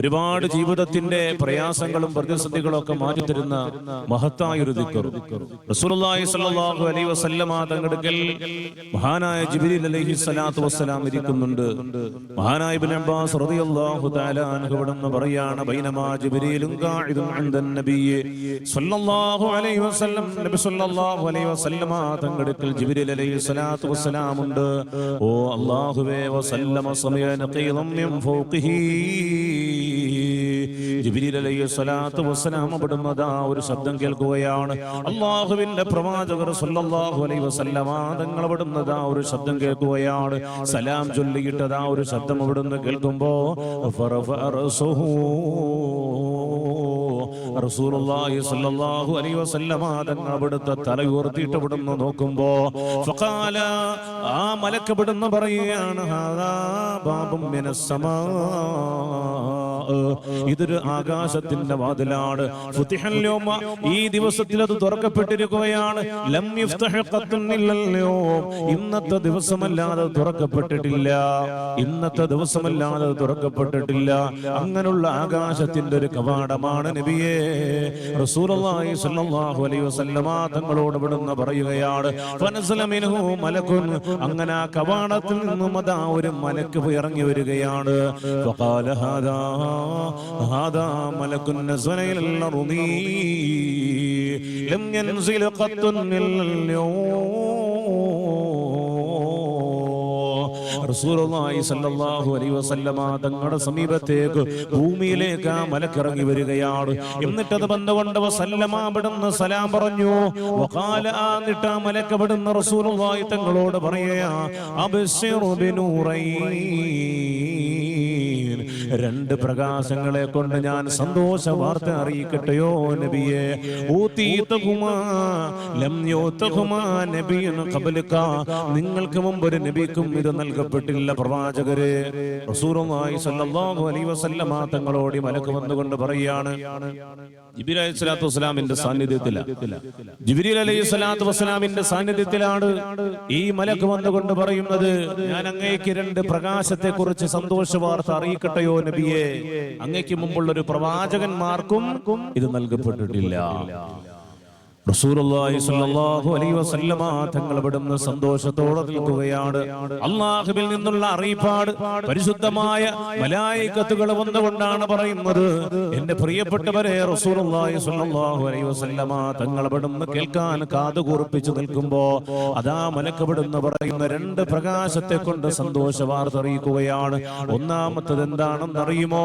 ഒരുപാട് ജീവിതത്തിന്റെ പ്രയാസങ്ങളും പ്രതിസന്ധികളും ഒക്കെ മാറ്റിത്തരുന്ന മഹത്തായ ഒരു റസൂലുള്ളാഹി സ്വല്ലല്ലാഹു അലൈഹി വസല്ലമ തങ്ങടുക്കൽ മഹാനായ ജിബ്രീൽ അലൈഹി സ്വലാത്തു വസ്സലാം ഇരിക്കുന്നുണ്ട്. മഹാനായ ഇബ്നു അബ്ബാസ് റളിയല്ലാഹു തആല അൻഹു ഇവിടുന്ന് പറയാണ് ബൈനമാ ജിബ്രീലും ഖാഇദുൻ അൻദൻ നബിയെ സ്വല്ലല്ലാഹു അലൈഹി വസല്ലം. നബി സ്വല്ലല്ലാഹു അലൈഹി വസല്ലമ തങ്ങടുക്കൽ ജിബ്രീൽ അലൈഹി സ്വലാത്തു വസ്സലാം ഉണ്ട് ഓ അല്ലാഹുവേ വസല്ലമ സമയ നഖീദം മിൻ ഫൗഖിഹി വസ്സലാം അവിടുന്ന് ഒരു ശബ്ദം കേൾക്കുകയാണ്. അള്ളാഹുവിന്റെ പ്രവാചകർ സല്ലല്ലാഹു അലൈഹി വസല്ലമ തങ്ങൾ അവിടുന്ന് ഒരു ശബ്ദം കേൾക്കുകയാണ്. സലാം ചൊല്ലിയിട്ട് ദാ ഒരു ശബ്ദം അവിടുന്ന് കേൾക്കുമ്പോ ഫറഫഅ റസൂഹു റസൂലുള്ളാഹി സ്വല്ലല്ലാഹു അലൈഹി വസല്ലമ തങ്ങൾ അവിടുത്തെ തല ഉയർത്തിയിട്ട് അവിടുന്ന് നോക്കുമ്പോ ഫഖാല ആ മലക്ക് അവിടുന്ന് പറയുകയാണ് ഹാദാ ബാബും മിനസ്സമാ ഇതൊരു ആകാശത്തിന്റെ വാതിലാണ്. ഈ ദിവസത്തിൽ അത് തുറക്കപ്പെട്ടിരിക്കുകയാണ്. ഇന്നത്തെ ദിവസമല്ലാതെ തുറക്കപ്പെട്ടിട്ടില്ല. ഇന്നത്തെ ദിവസമല്ലാതെ തുറക്കപ്പെട്ടിട്ടില്ല. അങ്ങനെയുള്ള ആകാശത്തിന്റെ ഒരു കവാടമാണ് നബിയെ. തങ്ങളോട് ഇവിടുന്ന് പറയുകയാണ് അങ്ങനെ ആ കവാടത്തിൽ നിന്നും അതാ ഒരു മലക്ക് ഇറങ്ങി വരികയാണ്. ഫഖാല ഹാദാ نزل യൻസിൽ ഖത്തുൻ ഇല്ലൽ റസൂലുള്ളാഹി സ്വല്ലല്ലാഹു അലൈഹി വസല്ലമ തങ്ങളുടെ സമീപത്തേക്ക് ഭൂമിയിലേക്ക് ആ മലക്കിറങ്ങി വരികയാണ്. എന്നിട്ട് അത് ബന്ധകൊണ്ട് വസല്ലമ സലാം പറഞ്ഞു. എന്നിട്ട് ആ മലക്കപ്പെടുന്ന റസൂലുള്ളാഹി തങ്ങളോട് പറയുക രണ്ട് പ്രകാശങ്ങളെ കൊണ്ട് ഞാൻ സന്തോഷ വാർത്ത അറിയിക്കട്ടെയോ നബിയെ? നിങ്ങൾക്ക് മുമ്പ് ഒരു നബിക്കും ഇത് നൽകപ്പെട്ടില്ല പ്രവാചകരെ. റസൂലുള്ളാഹി സല്ലല്ലാഹു അലൈഹി വസല്ലമ തങ്ങളോട് മലക്ക് വന്നുകൊണ്ട് പറയാണ് ജിബിരി അലൈഹി സ്വലാത്തു വസ്സലാമിന്റെ സാന്നിധ്യത്തില. ജിബിരി അലൈഹി സ്വലാത്തു വസ്സലാമിന്റെ സാന്നിധ്യത്തിലാണ് ഈ മലക്ക് വന്നുകൊണ്ട് പറയുന്നത് ഞാൻ അങ്ങേക്ക് രണ്ട് പ്രകാശത്തെ കുറിച്ച് സന്തോഷ വാർത്ത അറിയിക്കട്ടെയോ നബിയെ അങ്ങേക്ക് മുമ്പുള്ള ഒരു പ്രവാചകന്മാർക്കും ഇത് നൽകപ്പെട്ടിട്ടില്ല റസൂലുള്ളാഹി സ്വല്ലല്ലാഹു അലൈഹി വസല്ലമ തങ്ങൾ ഇവിടുന്ന് സന്തോഷത്തോടെ നിൽക്കുകയാണ്. അള്ളാഹുബിൽ നിന്നുള്ള അറിയിപ്പാട് പരിശുദ്ധമായ മലായിക്കത്തുകൾ വന്നുകൊണ്ടാണ് പറയുന്നത്. എന്റെ പ്രിയപ്പെട്ടവരെ തങ്ങൾ ഇവിടുന്ന് കേൾക്കാൻ കാതുകൂർപ്പിച്ചു നിൽക്കുമ്പോ അതാ മലക്കവിടുന്ന് പറയുന്ന രണ്ട് പ്രകാശത്തെ കൊണ്ട് സന്തോഷ വാർത്ത അറിയിക്കുകയാണ് ഒന്നാമത്തത് എന്താണെന്ന് അറിയുമോ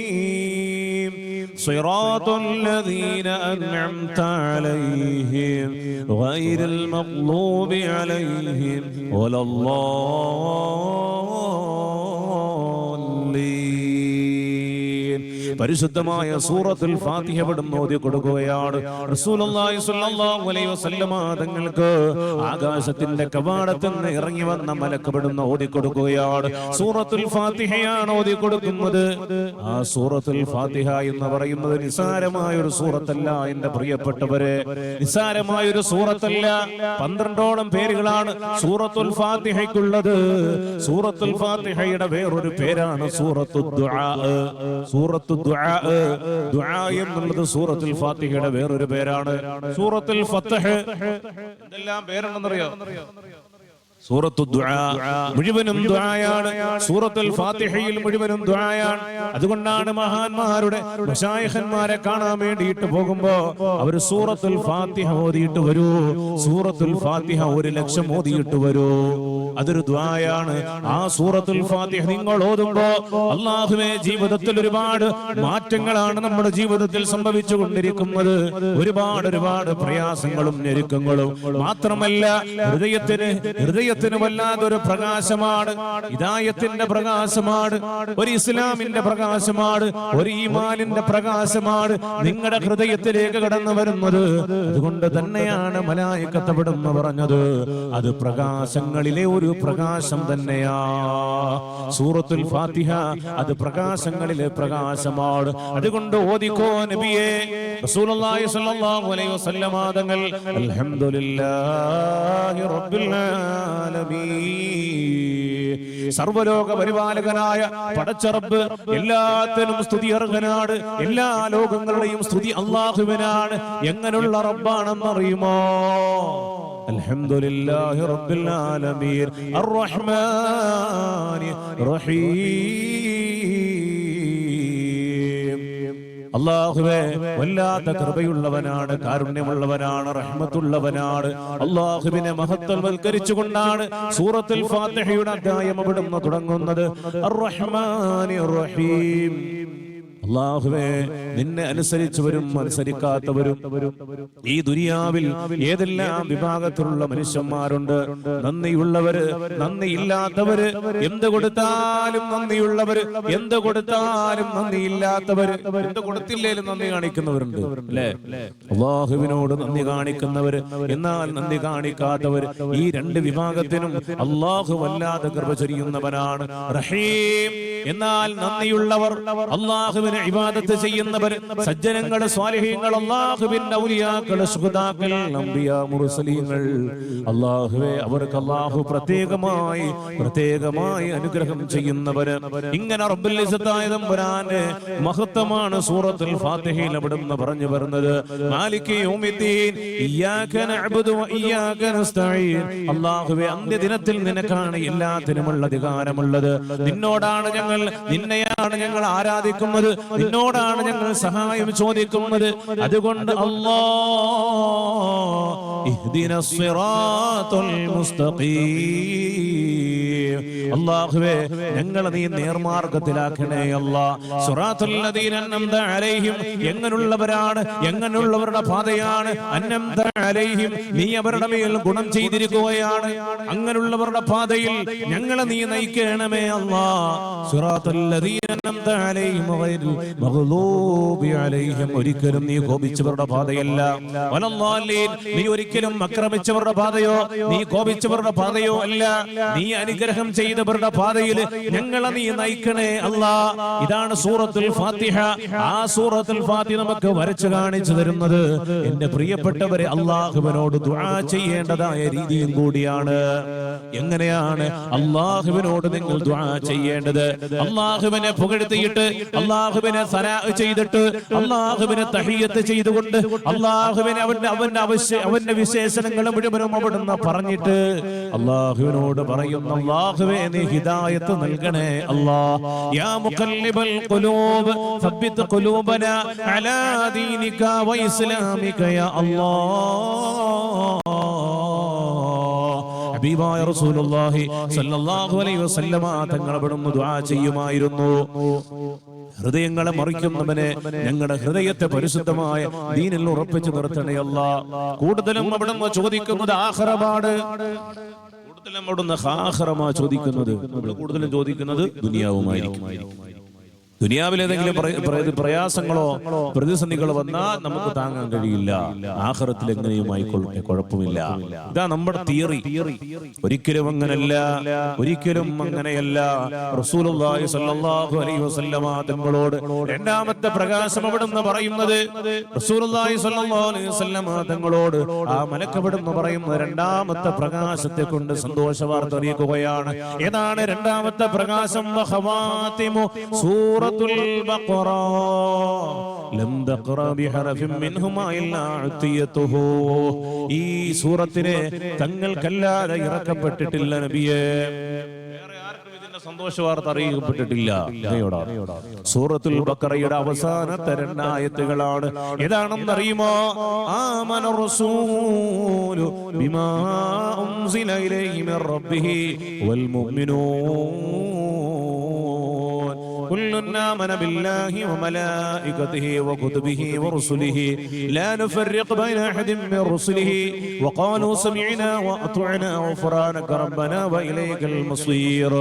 صراط الذين أنعمت عليهم غير المغضوب عليهم ولا الضالين പരിശുദ്ധമായ സൂറത്തിൽ ഫാത്തിഹ ഓതി കൊടുക്കുകയാണ്. റസൂലുള്ളാഹി സ്വല്ലല്ലാഹു അലൈഹി വസല്ലമ തങ്ങൾക്ക് ആകാശത്തിന്റെ കവാടത്തിൽ നിന്ന് ഇറങ്ങി വന്ന മലക്കപ്പെടുന്ന ഓതി കൊടുക്കുകയാണ്. സൂറത്തുൽ ഫാത്തിഹയാണ് ഓതി കൊടുക്കുന്നത്. ആ സൂറത്തുൽ ഫാത്തിഹ എന്ന് പറയുന്നത് നിസാരമായ ഒരു സൂറത്തല്ല എന്റെ പ്രിയപ്പെട്ടവരെ. നിസാരമായ ഒരു സൂറത്തല്ല. പന്ത്രണ്ടോളം പേരുകളാണ് സൂറത്തുൽ ഫാത്തിഹയ്ക്കുള്ളത്. സൂറത്തുൽ ഫാത്തിഹയുടെ വേറൊരു പേരാണ് സൂറത്തു ദുആ. സൂറത്തു എന്നുള്ളത് സൂറത്തുൽ ഫാത്തിഹയുടെ വേറൊരു പേരാണ്. സൂറത്തുൽ ഫത്തഹ്. എന്തെല്ലാം പേരുണ്ടെന്നറിയോ? സൂറത്തു മുഴുവനും ദുആയാണ്. സൂറത്തുൽ ഫാത്തിഹയിൽ മുഴുവനും ദുആയാണ്. അതുകൊണ്ടാണ് മഹാന്മാരുടെ മശായിഖന്മാരെ കാണാൻ വേണ്ടിയിട്ട് പോകുമ്പോ അവർ സൂറത്തുൽ ഫാത്തിഹ ഓതിയിട്ട് വരൂ. സൂറത്തുൽ ഫാത്തിഹ ഒരു ലക്ഷം ഓതിയിട്ട് വരൂ. അതൊരു ദ്വായാണ് ആ സൂറത്തുൽ ഫാത്തിഹ നിങ്ങൾ ഓതുമ്പോ അള്ളാഹുവെ ജീവിതത്തിൽ ഒരുപാട് മാറ്റങ്ങളാണ് നമ്മുടെ ജീവിതത്തിൽ സംഭവിച്ചു കൊണ്ടിരിക്കുന്നത് ഒരുപാട് ഒരുപാട് പ്രയാസങ്ങളും ഞെരുക്കങ്ങളും. മാത്രമല്ല ഹൃദയത്തിന് ഹൃദയത്തിന് വല്ലാതൊരു പ്രകാശമാണ്. ഹിദായത്തിന്റെ പ്രകാശമാണ്. ഒരു ഇസ്ലാമിന്റെ പ്രകാശമാണ്. ഒരു ഈമാനിന്റെ പ്രകാശമാണ്. നിങ്ങളുടെ ഹൃദയത്തിലേക്ക് കടന്നു വരുന്നത്. അതുകൊണ്ട് തന്നെയാണ് മലായിക്കത്തപ്പെടുന്ന പറഞ്ഞത്. അത് പ്രകാശങ്ങളിലെ ഒരു പ്രകാശം തന്നെയാ. സൂറത്തുൽ ഫാത്തിഹ അത് പ്രകാശങ്ങളിലെ പ്രകാശമാണ്. അതുകൊണ്ട് ഓദിക്കോ നബിയെ. റസൂലുള്ളാഹി സ്വല്ലല്ലാഹു അലൈഹി വസല്ലമ തങ്ങൾ അൽഹംദുലില്ലാഹി റബ്ബിൽ ആലമീൻ. സർവലോക പരിപാലകനായ പടച്ചറബ് എല്ലാത്തിനും സ്തുതി അർഹനാണ്. എല്ലാ ലോകങ്ങളുടെയും സ്തുതി അള്ളാഹുവിനാണ് എങ്ങനെയുള്ള റബ്ബാണെന്ന് അറിയുമോ അൽഹംദുലില്ലാഹി റബ്ബിൽ ആലമീൻ. الرحمن റഹീം. അള്ളാഹുവേ വല്ലാത്ത കൃപയുള്ളവനാണ് കാരുണ്യമുള്ളവനാണ് റഹ്മത്തുള്ളവനാണ്. അള്ളാഹുവിനെ മഹത്വവൽക്കരിച്ചുകൊണ്ടാണ് സൂറത്തുൽ ഫാത്തിഹയുടെ അധ്യായം അവിടുന്ന് തുടങ്ങുന്നത്. അർറഹ്മാനി റഹീം. അള്ളാഹുവേ നിന്നെ അനുസരിച്ചവരും അനുസരിക്കാത്തവരും ഈ ദുനിയാവിൽ ഏതെല്ലാം വിഭാഗത്തിലുള്ള മനുഷ്യന്മാരുണ്ട്? നന്ദിയുള്ളവര് നന്ദിയില്ലാത്തവര് എന്ത് കൊടുത്താലും നന്ദിയുള്ളവര് എന്ത് കൊടുത്താലും നന്ദിയില്ലാത്തവര് എന്ത് കൊടുത്തില്ലേലും നന്ദി കാണിക്കുന്നവരുണ്ട് അല്ലേ? അള്ളാഹുവിനോട് നന്ദി കാണിക്കുന്നവര് എന്നാൽ നന്ദി കാണിക്കാത്തവര് ഈ രണ്ട് വിഭാഗത്തിനും അള്ളാഹു വല്ലാതെ കൃപ ചൊരിയുന്നവനാണ് റഹീം. എന്നാൽ നന്ദിയുള്ളവർ അള്ളാഹുവിനെ ഇബാദത്ത് ചെയ്യുന്നവർ സജ്ജനങ്ങൾ സ്വാലിഹീങ്ങൾ അള്ളാഹുവിന്റെ ഔലിയാക്കൾ സുഹൃതാക്കൾ നമ്പിയ മുറുസലീങ്ങൾ അള്ളാഹുവെ അവർക്ക് അള്ളാഹു പ്രത്യേകമായി പ്രത്യേകമായി അനുഗ്രഹം ചെയ്യുന്നവര്. ഇങ്ങനെ റബ്ബുൽ തമ്പുരാന്റെ മഹത്വമാണ് സൂറത്തുൽ ഫാത്തിഹയിൽ അവിടുന്ന് പറഞ്ഞു വരുന്നത്. മാലിക് യൗമിദ്ദീൻ ഇയ്യാക നഅബ്ദു വ ഇയ്യാക നസ്തഈൻ. അല്ലാഹുവേ അന്ത്യദിനത്തിൽ നിനക്കാണ് എല്ലാത്തിനുമുള്ള അധികാരമുള്ളത്. നിന്നോടാണ് ഞങ്ങൾ നിന്നെയാണ് ഞങ്ങൾ ആരാധിക്കുന്നത്. നിന്നോടാണ് ഞങ്ങൾ സഹായം ചോദിക്കുന്നത്. അതുകൊണ്ട് അല്ലാ ഇഹ്ദിന മുസ്തഖീം. അല്ലാഹുവേ ഞങ്ങളെ നീ നേർമാർഗത്തിലാക്കണേ അല്ലാ. സിറാത്തുൽ ലദീന അൻഅംത അലൈഹിം എങ്ങനുള്ളവരാണ് എങ്ങനുള്ളവരുടെ പാതയാണ് അന്നംത അലൈഹിം നീ അവരുടെ മേൽ ഗുണം ചെയ്തിരിക്കുകയാണ് അങ്ങനുള്ളവരുടെ പാതയിൽ ഞങ്ങളെ നീ നയിക്കണമേ അല്ലാ. അലൈഹിം അലൈഹിം ഒരിക്കലും നീ കോപിച്ചവരുടെ പാതയല്ല. നീ ഒരിക്കലും അക്രമിച്ചവരുടെ പാതയോ നീ കോപിച്ചവരുടെ പാതയോ അല്ല. നീ അനുഗ്രഹം ചെയ്തവരുടെ പാതയിൽ ഞങ്ങളെ നീ നയിക്കണേ അല്ലാ. ഇതാണ് സൂറത്തുൽ ഫാത്തിഹ. ആ സൂറത്തുൽ ഫാത്തിഹ നമുക്ക് വരച്ചു കാണിച്ചു തരുന്നത്. എന്റെ പ്രിയപ്പെട്ടവരെ അള്ളാഹുവിനോട് ദുആ ചെയ്യേണ്ടതായ രീതിയും കൂടിയാണ്. എങ്ങനെയാണ് അള്ളാഹുവിനോട് നിങ്ങൾ ദുആ ചെയ്യേണ്ടത്? അള്ളാഹുവിനെ പുകഴ്ത്തിയിട്ട് അള്ളാഹുവിനെ സനാ ചെയ്തിട്ട് അള്ളാഹുവിനെ തഹിയത്ത് ചെയ്തുകൊണ്ട് അള്ളാഹുവിനെ അവന്റെ അവന്റെ അവശ്യ അവന്റെ വിശേഷണങ്ങൾ മുഴുവനും അവിടുന്ന് പറഞ്ഞിട്ട് അള്ളാഹുവിനോട് പറയുന്ന അള്ളാഹുവേ നീ ഹിദായത്ത് നൽകണേ അല്ലാ യാ മുഖല്ലിബൽ ഖുലൂബ് സബ്ബിത് ഖുലൂബന അലാ ദീനിക വ ഇസ്ലാമിക യാ ഹബീബായ റസൂലുള്ളാഹി അലൈഹി വസല്ലമ തങ്ങൾ അവിടുന്ന് ദുആ ചെയ്യുമായിരുന്നു. ഹൃദയങ്ങളെ മറിക്കുന്നവനെ ഞങ്ങളുടെ ഹൃദയത്തെ പരിശുദ്ധമായ ദീനിൽ ഉറപ്പിച്ചു നിർത്തണേ അല്ല കൂടുതലും അവിടുന്ന് ചോദിക്കുന്നത് ആഹ്റമാണ്. അവിടുന്ന് ഹാഹറമാ ചോദിക്കുന്നത്. നമ്മൾ കൂടുതലും ചോദിക്കുന്നത് ദുനിയാവുമായിരിക്കും. ദുനിയാവിൽ ഏതെങ്കിലും പ്ര- പ്ര- പ്രയാസങ്ങളോ പ്രതിസന്ധികളോ വന്നാൽ നമുക്ക് താങ്ങാൻ കഴിയില്ല. ആഹ്റത്തിൽ എങ്ങനെയും ആയിക്കൊള്ളട്ടെ കുഴപ്പമില്ല. ഇതാ നമ്മുടെ തിയറി. ഒരിക്കലും അങ്ങനല്ല. ഒരിക്കലും അങ്ങനെയല്ല. റസൂലുള്ളാഹി സ്വല്ലല്ലാഹു അലൈഹി വസല്ലമ തങ്ങളോട് രണ്ടാമത്തെ പ്രകാശം അവിടുന്ന് പറയുന്നത് റസൂലുള്ളാഹി സ്വല്ലല്ലാഹു അലൈഹി വസല്ലമ തങ്ങളോട് ആ മലക്കവിടുന്ന് പറയുന്ന രണ്ടാമത്തെ പ്രകാശത്തെ കൊണ്ട് സന്തോഷവാർത്ത അറിയിക്കുകയാണ്. ഏതാണ് രണ്ടാമത്തെ പ്രകാശം? വഖവാതിമു സൂറത്തുൽ ബഖറ. ലം തഖറ ബിഹറഫിൻ മിൻഹുമാ ഇല്ലാ ഉത്തിയതുഹു ഈ സൂറത്തിനെ തങ്ങൾക്കല്ലാതെ ഇറക്കപ്പെട്ടിട്ടില്ല നബിയേ. സന്തോഷ വാർത്ത അറിയിക്കപ്പെട്ടിട്ടില്ല. സൂറത്തുൽ ബക്കറയുടെ അവസാനത്തെ രണ്ടായത്തുകളാണ്. ഏതാണെന്ന് അറിയുമോ? ആമന റസൂലു ബിമാ ഉൻസില ഇലൈഹി മിർ റബ്ബിഹി വൽ മുഅ്മിനൂൻ. كل آمن بالله وملائكته وكتبه ورسله. لا نفرق بين أحد من رسله. وقالوا سمعنا وأطعنا غفرانك ربنا وإليك المصير.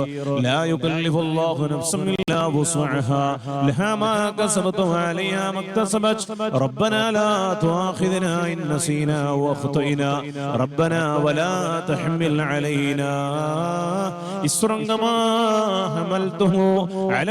لا يكلف الله نفسا إلا وسعها. لها ما كسبت وعليها ما اكتسبت. ربنا لا تؤاخذنا إن نسينا وأخطئنا. ربنا ولا تحمل علينا إسرا كما حملته على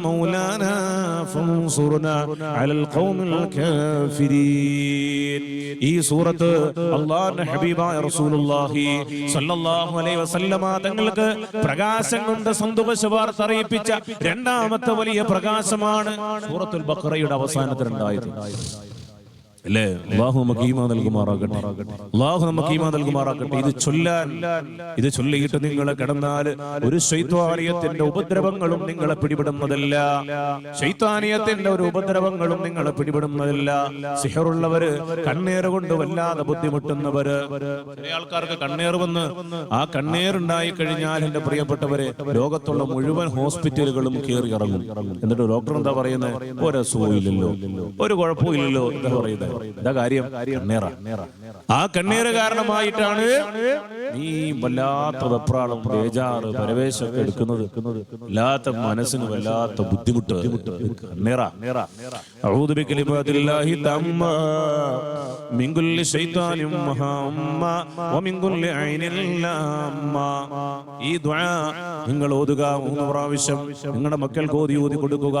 مولانا فانصرنا على القوم الكافرين ഈ സൂറത്ത് അള്ളാഹുന്റെ ഹബീബായ റസൂലുള്ളാഹി സ്വല്ലല്ലാഹു അലൈഹി വസല്ലമ തങ്ങൾക്ക് പ്രകാശം കൊണ്ട് സന്തോഷ വാർത്ത അറിയിപ്പിച്ച രണ്ടാമത്തെ വലിയ പ്രകാശമാണ് സൂറത്തുൽ ബഖറയുടെ അവസാനത്തെ രണ്ടായത് അല്ലേ? അള്ളാഹു നമുക്ക് ഈമാ നൽകുമാറാകട്ടെ. അള്ളാഹു നമുക്ക് ഈമാ നൽകുമാറാകട്ടെ. ഇത് ചൊല്ലാൻ ഇത് ചൊല്ലിയിട്ട് നിങ്ങൾ കിടന്നാൽ ഒരു ശൈത്വാനിയത്തിന്റെ ഉപദ്രവങ്ങളും നിങ്ങളെ പിടിപെടുന്നതല്ല. ശൈത്വാനിയത്തിന്റെ ഒരു ഉപദ്രവങ്ങളും നിങ്ങളെ പിടിപെടുന്നതല്ല. സിഹറുള്ളവര് കണ്ണേറ് കൊണ്ട് വല്ലാതെ ബുദ്ധിമുട്ടുന്നവര്. ആൾക്കാർക്ക് കണ്ണേർ വന്ന് ആ കണ്ണേറുണ്ടായി കഴിഞ്ഞാൽ എന്റെ പ്രിയപ്പെട്ടവരെ ലോകത്തുള്ള മുഴുവൻ ഹോസ്പിറ്റലുകളും കയറി ഇറങ്ങും എന്നിട്ട് ഡോക്ടർ എന്താ പറയുന്നത് ഒരു അസുഖമില്ലല്ലോ ഒരു കുഴപ്പമില്ലല്ലോ എന്താ പറയുന്നത് എന്താ കാര്യം. കണ്ണീറ. ആ കണ്ണീര് കാരണമായിട്ടാണ് നീ വല്ലാത്ത വെപ്രാളം ബേജാറ് പരവേശമൊക്കെ എടുക്കുന്നത്. വല്ലാത്ത മനസ്സിന് വല്ലാത്ത ബുദ്ധിമുട്ട്. ഈ ദ്വാ നിങ്ങൾ ഓതുക മൂന്ന് പ്രാവശ്യം. നിങ്ങളുടെ മക്കൾക്ക് ഓതി ഓതി കൊടുക്കുക.